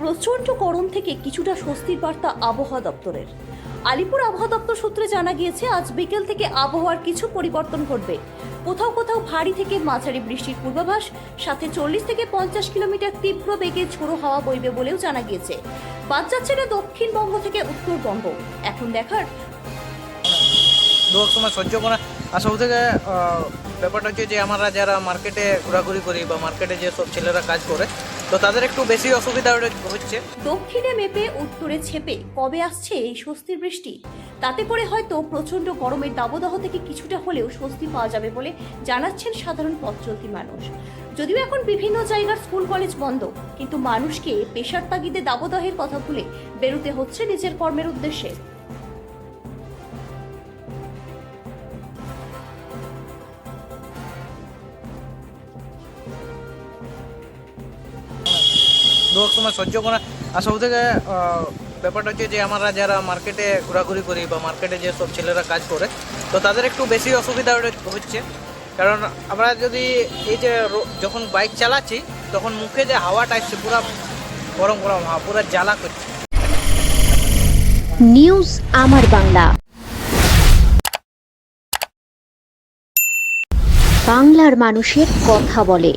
প্রচণ্ড গরম থেকে কিছুটা স্বস্তির বার্তা আবহাওয়া দপ্তরের। আলিপুর আবহাওয়া দপ্তর সূত্রে জানা গিয়েছে, আজ বিকেল থেকে আবহাওয়ার কিছু পরিবর্তন ঘটবে। কোথাও কোথাও ভারী থেকে মাঝারি বৃষ্টির পূর্বাভাস, সাথে চল্লিশ থেকে পঞ্চাশ কিলোমিটার তীব্র বেগে ঝোড়ো হাওয়া বইবে বলেও জানা গিয়েছে। বাদ যাচ্ছে না দক্ষিণবঙ্গ থেকে উত্তরবঙ্গ। এখন দেখার সহ্য করা আর সব থেকে ব্যাপারটা হচ্ছে যে, আমরা যারা মার্কেটে ঘোরাঘুরি করি বা মার্কেটে যে সব ছেলেরা কাজ করে তো তাদের একটু বেশি অসুবিধা হচ্ছে। দক্ষিণে মেপে উত্তরে ছেপে কবে আসছে এই স্বস্তির বৃষ্টি? তাতে করে হয়তো প্রচণ্ড গরমের দাবদাহ থেকে কিছুটা হলেও স্বস্তি পাওয়া যাবে বলে জানাচ্ছেন সাধারণ পথ চলতি মানুষ। যদিও এখন বিভিন্ন জায়গার স্কুল, কলেজ বন্ধ, কিন্তু মানুষকে পেশার তাগিদে দাবদাহের কথা ভুলে বেরোতে হচ্ছে নিজের কর্মের উদ্দেশ্যে। দু এক সময় সহ্য করা। আর সব থেকে ব্যাপারটা হচ্ছে যে আমরা যারা মার্কেটে ঘোরাঘুরি করি বা মার্কেটে যে সব ছেলেরা কাজ করে, তো তাদের একটু বেশি অসুবিধা হচ্ছে। কারণ আমরা যদি এই যে যখন বাইক চালাচ্ছি, তখন মুখে যে হাওয়াটা আসছে পুরো গরম গরম হাওয়া, পুরো জ্বালা করছে। নিউজ আমার বাংলা। বাংলার মানুষের কথা বলে।